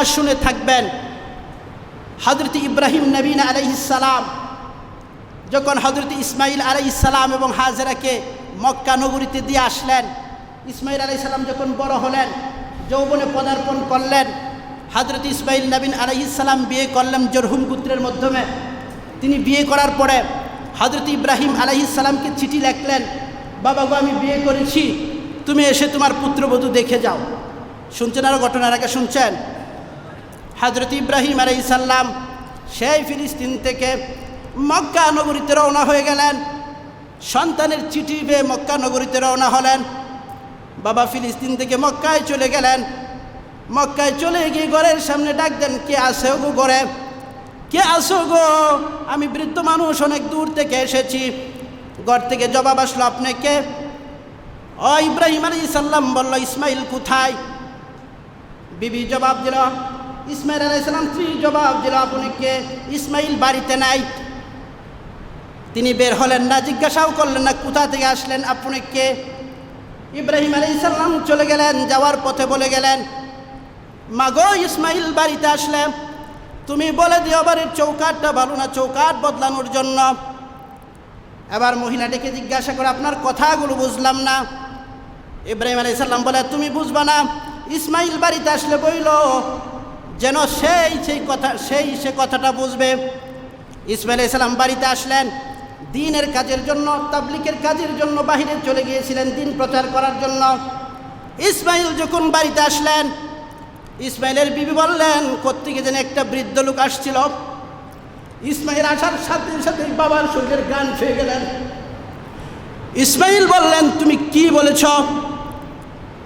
ইতিহাস শুনে থাকবেন। হজরত ইব্রাহিম নবীন আলাইসালাম যখন হজরত ইসমাইল আলাইসালাম এবং হাজরাকে মক্কা নগরীতে দিয়ে আসলেন ইসমাইল আলাইসাল্লাম যখন বড় হলেন, যৌবনে পদার্পণ করলেন হজরত ইসমাইল নবীন আলাইসালাম বিয়ে করলেন জরহুম পুত্রের মাধ্যমে। তিনি বিয়ে করার পরে হজরত ইব্রাহিম আলাইসালামকে চিঠি লেখলেন, বাবা গো, আমি বিয়ে করেছি, তুমি এসে তোমার পুত্রবধূ দেখে যাও। শুনছেন আরও ঘটনার আগে শুনছেন? হজরত ইব্রাহিম আলাইসাল্লাম সেই ফিলিস্তিন থেকে মক্কা নগরীতে রওনা হয়ে গেলেন। সন্তানের চিঠি পেয়ে মক্কা নগরীতে রওনা হলেন। বাবা ফিলিস্তিন থেকে মক্কায় চলে গেলেন। মক্কায় চলে গিয়ে ঘরের সামনে ডাক দেন, কে আসে গো ঘরে? কে আসো গো? আমি বৃদ্ধ মানুষ, অনেক দূর থেকে এসেছি। ঘর থেকে জবাব আসলো আপনাকে ও ইব্রাহিম আলী সাল্লাম বলল, ইসমাইল কোথায়? বিবি জবাব দিল ইসমাইল আলাইসালাম স্ত্রী জবাব দিল আপনাকে, ইসমাইল বাড়িতে নাই। তিনি বের হলেন না, জিজ্ঞাসাও করলেন না, কোথা থেকে আসলেন আপনি কে ইব্রাহিম আলী সাল্লাম চলে গেলেন, যাওয়ার পথে বলে গেলেন, মাগো, ইসমাইল বাড়িতে আসলে। তুমি বলে দিও বাড়ির চৌকাটটা ভালো না চৌকাট বদলানোর জন্য। এবার মহিলাটিকে জিজ্ঞাসা করে, আপনার কথাগুলো বুঝলাম না। ইব্রাহিম আলাই সাল্লাম বলে, তুমি বুঝবা না, ইসমাইল বাড়িতে আসলে বইল যেন সেই সেই কথা, সেই সে কথাটা বুঝবে। ইসমাইল ইসলাম বাড়িতে আসলেন, দিনের কাজের জন্য তাবলিকের কাজের জন্য বাহিরে চলে গিয়েছিলেন দিন প্রচার করার জন্য। ইসমাইল যখন বাড়িতে আসলেন, ইসমাইলের বিবি বললেন, কোত্থেকে যেন একটা বৃদ্ধ লোক আসছিল? ইসমাইল আসার সাথে সাথে বাবার শরীরের গান ছুঁয়ে গেলেন। ইসমাইল বললেন, তুমি কি বলেছ?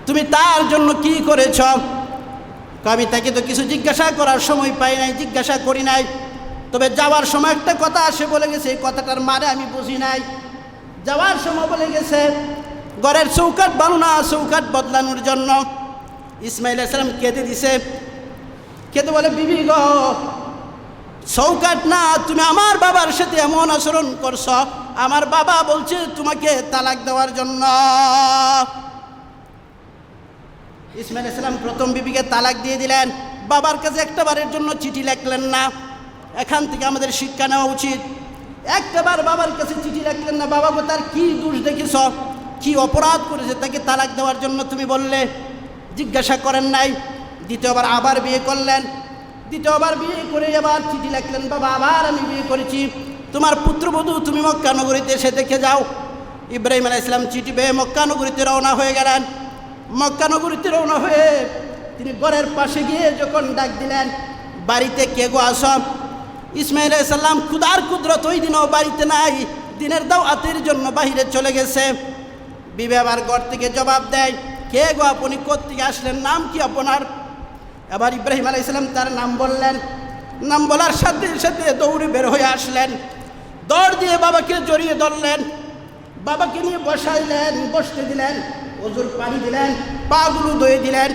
তুমি তার জন্য কি করেছ? আমি তাকে তো কিছু জিজ্ঞাসা করার সময় পাই নাই, জিজ্ঞাসা করি নাই। তবে যাওয়ার সময় একটা কথা আসে বলে গেছে, এই কথাটার মারে আমি বুঝি নাই। যাওয়ার সময় বলে গেছে, ঘরের চৌকাট বানো না চৌকাট বদলানোর জন্য। ইসমাইল ইসলাম কেঁদে দিছে। কেঁদে বলে, বিবি গ চৌকাট না, তুমি আমার বাবার সাথে এমন আচরণ করছ। আমার বাবা বলছে তোমাকে তালাক দেওয়ার জন্য। ইসমাইল ইসলাম প্রথম বিবিকে তালাক দিয়ে দিলেন। বাবার কাছে একটা বারের জন্য চিঠি লেখলেন না। এখান থেকে আমাদের শিক্ষা নেওয়া উচিত। একটাবার বাবার কাছে চিঠি লিখলেন না বাবা তার কি দোষ দেখেছ কি অপরাধ করেছে তাকে তালাক দেওয়ার জন্য তুমি বললে? জিজ্ঞাসা করেন নাই। দ্বিতীয়বার আবার বিয়ে করলেন। দ্বিতীয়বার বিয়ে করে আবার চিঠি লিখলেন, বাবা, আবার আমি বিয়ে করেছি। তোমার পুত্রবধূ তুমি মক্কা নগরীতে এসে দেখে যাও। ইব্রাহিম আলাহ ইসলাম চিঠি পেয়ে মক্কা নগরীতে রওনা হয়ে গেলেন। মক্কা নগরীতে রওনা হয়ে তিনি ঘরের পাশে গিয়ে যখন ডাক দিলেন, বাড়িতে কে গো আসম ইসমাইল সাল্লাম ক্ষুদার কুদরত ওই দিনও বাড়িতে নাই, দিনের দাওয়াতের জন্য বাহিরে চলে গেছে। বিবে আবার ঘর থেকে জবাব দেয়, কে গো আপনি? কোথেকে আসলেন? নাম কি আপনার? এবার ইব্রাহিম আলাইসাল্লাম তার নাম বললেন। নাম বলার সাথে সাথে দৌড়ে বের হয়ে আসলেন। দৌড় দিয়ে বাবাকে জড়িয়ে ধরলেন। বাবাকে নিয়ে বসাইলেন, বসতে দিলেন। অজুর পানি দিলেন, পাগুলো ধুয়ে দিলেন,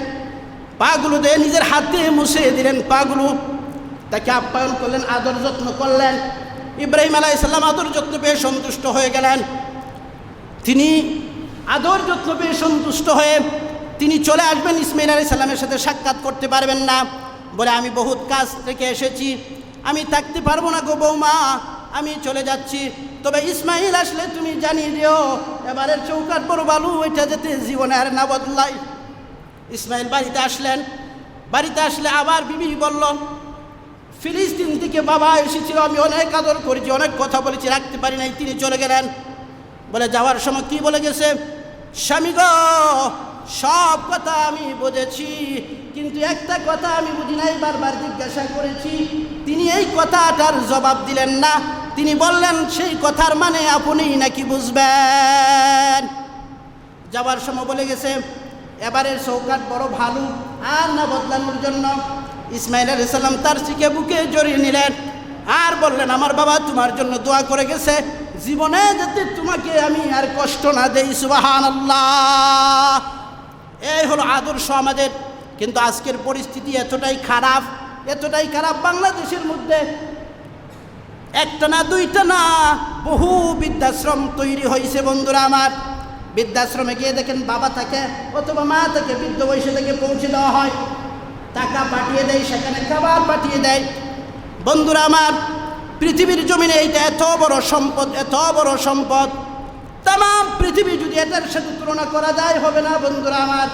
পাগুলো ধুয়ে নিজের হাত দিয়ে মুছে দিলেন পাগুলো। তাকে আপ্যায়ন করলেন, আদর যত্ন করলেন। ইব্রাহিম আলাইসাল্লাম আদর যত্ন পেয়ে সন্তুষ্ট হয়ে গেলেন। তিনি আদর যত্ন পেয়ে সন্তুষ্ট হয়ে তিনি চলে আসবেন, ইসমাইল আলি সাল্লামের সাথে সাক্ষাৎ করতে পারবেন না। বলে, আমি বহুত কাজ থেকে এসেছি, আমি থাকতে পারব না গো বৌমা, আমি চলে যাচ্ছি। তবে ইসমাইল আসলে তুমি জানিয়ে দিও, এবারের চৌকাট বড় বালু ওইটা যেতে জীবনে আর না বদলাই ইসমাইল বাড়িতে আসলেন, বাড়িতে আসলে আবার বিবি বলল, ফিলিস্তিন থেকে বাবা এসেছিল, আমি অনেক আদর করেছি, অনেক কথা বলেছি, রাখতে পারি নাই, তিনি চলে গেলেন। বলে যাওয়ার সময় কি বলে গেছে? স্বামী গো, সব কথা আমি বুঝেছি, কিন্তু একটা কথা আমি বুঝি নাই, বারবার জিজ্ঞাসা করেছি, তিনি এই কথাটার জবাব দিলেন না। তিনি বললেন, সেই কথার মানে আপনিই নাকি বুঝবেন? যাবার সময় বলে গেছে, এবারের চৌকাট বড় ভালো, আর না বদলানোর জন্য। ইসমাইল আলি সাল্লাম তার চিকে বুকে জড়িয়ে নিলেন, আর বললেন, আমার বাবা তোমার জন্য দোয়া করে গেছে, জীবনে যাতে তোমাকে আমি আর কষ্ট না দেই সুবাহান আল্লাহ এই হলো আদর্শ আমাদের, কিন্তু আজকের পরিস্থিতি এতটাই খারাপ এতটাই খারাপ বাংলাদেশের মধ্যে একটা না, দুইটা না। বহু বৃদ্ধাশ্রম তৈরি হয়েছে বন্ধুরা আমার। বৃদ্ধাশ্রমে গিয়ে দেখেন বাবা থাকে অথবা মা থাকে বৃদ্ধ বয়সে থেকে পৌঁছে দেওয়া হয়। টাকা পাঠিয়ে দেয়, সেখানে খাবার পাঠিয়ে দেয়। বন্ধুরা আমার, পৃথিবীর জমিনে এইটা এত বড় সম্পদ, এত বড় সম্পদ। তাম পৃথিবী যদি এটার সাথে তুলনা করা যায়, হবে না বন্ধুরা আমার।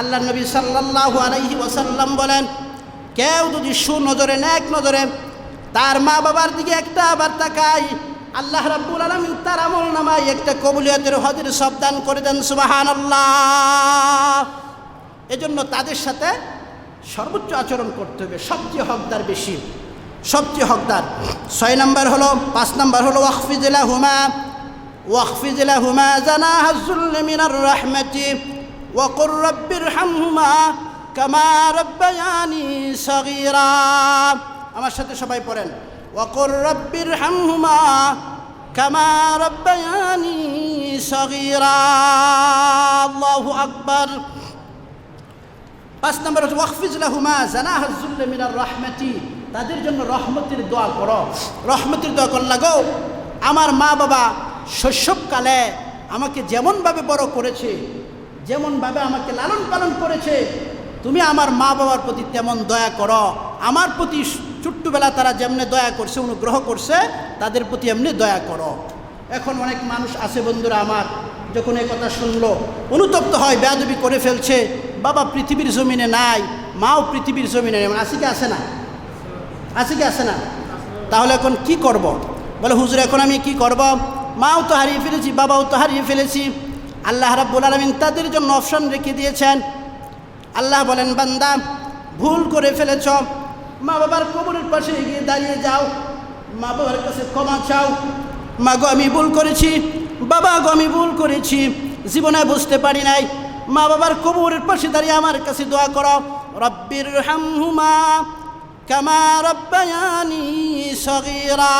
আল্লাহ নবী সাল্লাল্লাহু আলাইহি ওসাল্লাম বলেন, কেউ যদি সুনজরে এক নজরে তার মা বাবার দিকে একটা আবার তাকাই। আল্লাহ রাব্বুল আলামিন তার আমল নামায় একটা কবুলিয়তের হজের সবদান করে দেন, সুবহানাল্লাহ। এজন্য তাদের সাথে সর্বোচ্চ আচরণ করতে হবে, সবচেয়ে হকদার বেশি। সবচেয়ে হকদার। ছয় নম্বর হলো, পাঁচ নম্বর হলো ওয়াকফিজিলা হুমা ওয়াকফিজিলা হুমা জানা হাজুল মিনার রহমতি ওয়াকুর রব্বির হামহুমা কামা রব্বায়ানি সগীরা। আমার সাথে সবাই পড়েন। ওয়াকুর রব্বির হামহুমা কামা রব্বায়ানি সগীরা। আল্লাহু আকবার। পাঁচ নম্বর হচ্ছে ওয়াকফিজলাহুমা জানা হাজুল্লে মিনার রহমতি। তাদের জন্য রহমতের দোয়া করো। রহমতের দোয়া কর লাগো আমার মা বাবা শৈশবকালে আমাকে যেমনভাবে বড় করেছে, যেমনভাবে আমাকে লালন পালন করেছে, তুমি আমার মা বাবার প্রতি তেমন দয়া করো। আমার প্রতি ছোট্টবেলা তারা যেমনি দয়া করছে, অনুগ্রহ করছে, তাদের প্রতি এমনি দয়া করো। এখন অনেক মানুষ আছে বন্ধুরা আমার, যখন এই কথা শুনলো, অনুতপ্ত হয়, বেয়াদবি করে ফেলছে, বাবা পৃথিবীর জমিনে নাই, মাও পৃথিবীর জমিনে নেই। আসি কি আসে না? আসি কি আসে না? তাহলে এখন কি করব। বলে, হুজুর, এখন আমি কি করব। মাও তো হারিয়ে ফেলেছি, বাবাও তো হারিয়ে ফেলেছি। আল্লাহ রাব্বুল আলমিন তাদের জন্য অপশন রেখে দিয়েছেন। আল্লাহ বলেন, বান্দা, ভুল করে ফেলেছ মা বাবার কবরের পাশে গিয়ে দাঁড়িয়ে যাও। মা বাবার কাছে ক্ষমা চাও। মা গো, আমি ভুল করেছি। বাবা গো, আমি ভুল করেছি। জীবনে বুঝতে পারি নাই। মা বাবার কবরের পাশে দাঁড়িয়ে আমার কাছে দোয়া করো রব্বির হামহুমা কামা রব্বায়ানি সগীরা।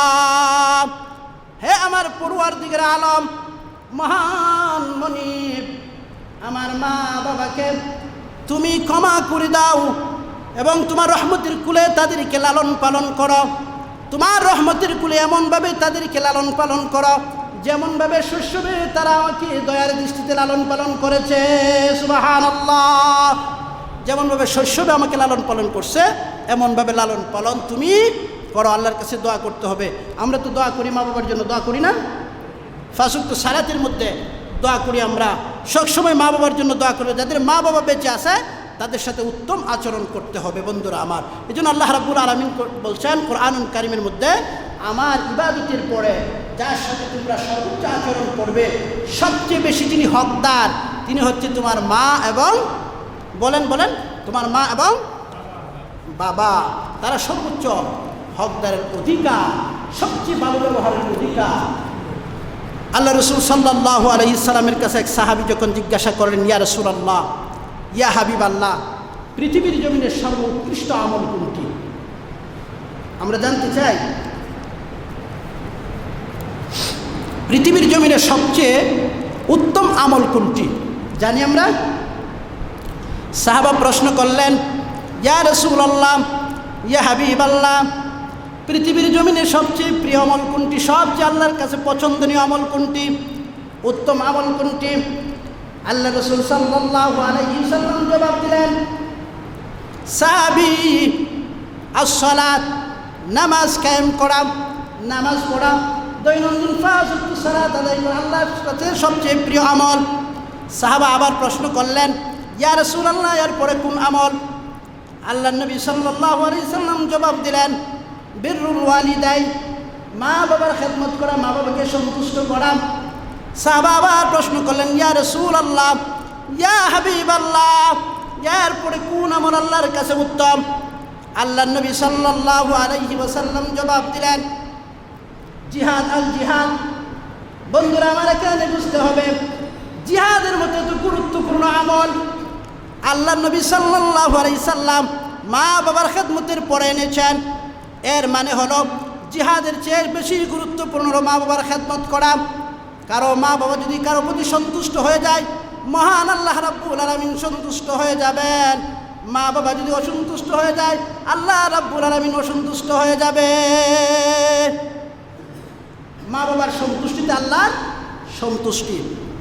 হে আমার পড়ুয়ার দিকের আলম, মহান মনিব, আমার মা বাবাকে তুমি ক্ষমা করে দাও। এবং তোমার রহমতের কুলে তাদেরকে লালন পালন করো। তোমার রহমতের কুলে এমনভাবে তাদেরকে লালন পালন করো, যেমনভাবে শৈশবে তারা আমাকে দয়ার দৃষ্টিতে লালন পালন করেছে। সুবাহান যেমনভাবে শৈশবে আমাকে লালন পালন করছে, এমনভাবে লালন পালন তুমি করো। আল্লাহর কাছে দোয়া করতে হবে। আমরা তো দোয়া করি, মা বাবার জন্য দোয়া করি না। ফাঁসুক তো সারাতের মধ্যে দোয়া করি আমরা। সবসময় মা বাবার জন্য দোয়া করি যাদের মা বাবা বেঁচে আছে তাদের সাথে উত্তম আচরণ করতে হবে বন্ধুরা আমার। এই জন্য আল্লাহ রাবুল আলমিন বলছেন কোরআন কারিমের মধ্যে, আমার ইবাদতের পরে যার সাথে তোমরা সর্বোচ্চ আচরণ করবে, সবচেয়ে বেশি যিনি হকদার, তিনি হচ্ছে তোমার মা এবং বলেন বলেন, তোমার মা এবং বাবা। তারা সর্বোচ্চ হকদারের অধিকার, সবচেয়ে ভালো ব্যবহারের অধিকার। আল্লাহ রসুল সাল্লাহ আলহি ইসালামের কাছে এক সাহাবি যখন জিজ্ঞাসা করেন ইয়া রসুল আল্লাহ ইয়া হাবিব আল্লাহ পৃথিবীর জমিনের সর্বোৎকৃষ্ট আমল কোনটি? আমরা জানতে চাই, পৃথিবীর জমিনের সবচেয়ে উত্তম আমল কোনটি? জানি আমরা। সাহাবা প্রশ্ন করলেন, ইয়া রসুল আল্লাহ ইয়া হাবিব আল্লাহ পৃথিবীর জমিনে সবচেয়ে প্রিয় আমল কোনটি? সবচেয়ে আল্লাহর কাছে পছন্দনীয় আমল কোনটি? উত্তম আমল কোনটি? আল্লাহ রসুল সাল্লাহ আলাইসাল্লাম জবাব দিলেন সাবি আসলাত নামাজ কায়েম করা, নামাজ পড়া, দৈনন্দিন ফাজুক্ত সালাত আদায় করা আল্লাহর কাছে সবচেয়ে প্রিয় আমল। সাহাবা আবার প্রশ্ন করলেন, ইয়া রসুল আল্লাহ এর পরে কোন আমল? আল্লাহ নবী সাল্লাহ আলাইসাল্লাম জবাব দিলেন, বীরুল ওয়ালিদাই মা বাবার খেদমত করা মা বাবাকে সন্তুষ্ট করা সাহাবা প্রশ্ন করলেন, ইয়া রসুল আল্লাহ ইয়া হাবিব আল্লাহ ইয়ার পরে কোন আমল আল্লাহর কাছে উত্তম? আল্লাহ নবী সাল্লাহ আলাইহি ওয়াসাল্লাম জবাব দিলেন, জিহাদ আল জিহাদ। বন্ধুরা, আমার এখানে বুঝতে হবে, জিহাদের মতো তো গুরুত্বপূর্ণ আমল। আল্লাহ নবী সাল্লাহ আলাইসাল্লাম মা বাবার খেদমতের পরে এনেছেন। এর মানে হলো, জিহাদের চেয়ে বেশি গুরুত্বপূর্ণ মা বাবার খেদমত করা। কারও মা বাবা যদি কারও প্রতি সন্তুষ্ট হয়ে যায়, মহান আল্লাহ রাব্বুল আলমিন সন্তুষ্ট হয়ে যাবেন। মা বাবা যদি অসন্তুষ্ট হয়ে যায়, আল্লাহ রাব্বুল আলমিন অসন্তুষ্ট হয়ে যাবে। মা বাবার সন্তুষ্টিতে আল্লাহর সন্তুষ্টি।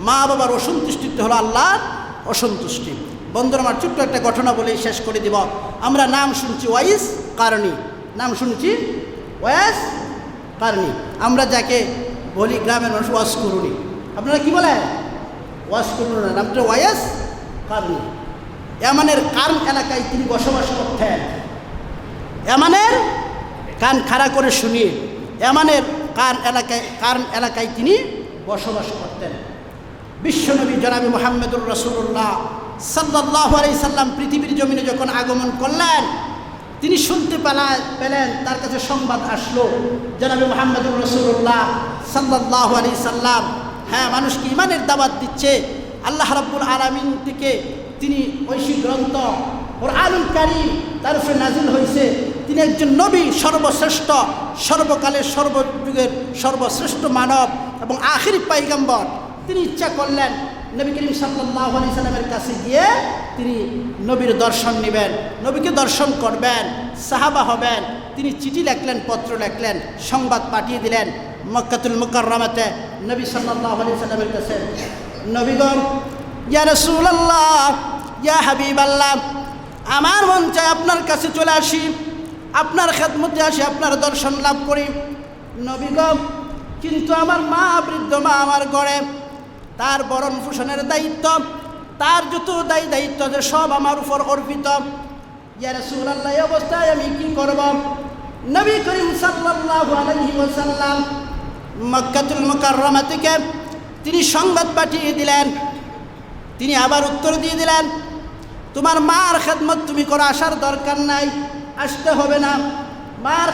মা বাবার অসন্তুষ্টিতে হলো আল্লাহর অসন্তুষ্টি। বন্ধুরা, আমার ছোট্ট একটা ঘটনা বলে শেষ করে দিব। আমরা নাম শুনছি ওয়াইস কারণী। নাম শুনছি ওয়াইস কারণী। আমরা যাকে বলি গ্রামের মানুষ ওয়াস করুনি। আপনারা কি বলেন? ওয়াশ করুন না। নামটা ওয়াইস কারণী। এমানের কারণ এলাকায় তিনি বসবাস করতেন। এমানের কান খাড়া করে শুনিয়ে এমানের কান এলাকায় কারণ এলাকায় তিনি বসবাস করতেন। বিশ্বনবী জনাবি মোহাম্মদুর রসুল্লাহ সাল্লাহ আলাই সাল্লাম পৃথিবীর জমিনে যখন আগমন করলেন তিনি শুনতে পেলা, পেলেন, তার কাছে সংবাদ আসলো জনাবি মোহাম্মদুর রসুল্লাহ সাল্লাহ আলি সাল্লাম হ্যাঁ মানুষকে ইমানের দাবাত দিচ্ছে। আল্লাহ রাব্বুল আলমিন থেকে তিনি ঐশী গ্রন্থ ওর আলুল কারি তার উপরে নাজিল হয়েছে তিনি একজন নবী, সর্বশ্রেষ্ঠ, সর্বকালের, সর্বযুগের সর্বশ্রেষ্ঠ মানব এবং আখিরি পাইগম্বর তিনি ইচ্ছা করলেন নবী করিম সাল্লাহ আলি সাল্লামের কাছে গিয়ে তিনি নবীর দর্শন নেবেন, নবীকে দর্শন করবেন, সাহাবা হবেন, তিনি চিঠি লেখলেন, পত্র লেখলেন, সংবাদ পাঠিয়ে দিলেন মক্কাতুল মুকাররামাতে। নবী সাল্লাহ আলি সাল্লামের কাছে, নবীগণ, ইয়া রসুল্লাহ ইয়া হাবিব আল্লাহ আমার মন চায় আপনার কাছে চলে আসি, আপনার খেদমতে আসি, আপনার দর্শন লাভ করি। নবীগণ, কিন্তু আমার মা বৃদ্ধ মা আমার গড়ে তার বরণ পোষণের দায়িত্ব, তার যত দায়ী দায়িত্ব যে সব আমার উপর অর্পিত। ইয়া রাসূলুল্লাহ, এই অবস্থায় আমি কি করব? নবী করিম সাল্লাল্লাহু আলাইহি ওয়াসাল্লাম মক্কাতুল থেকে তিনি সংবাদ পাঠিয়ে দিলেন। তিনি আবার উত্তর দিয়ে দিলেন, তোমার মার খেদমত তুমি করে আসার দরকার নাই, আসতে হবে না। মার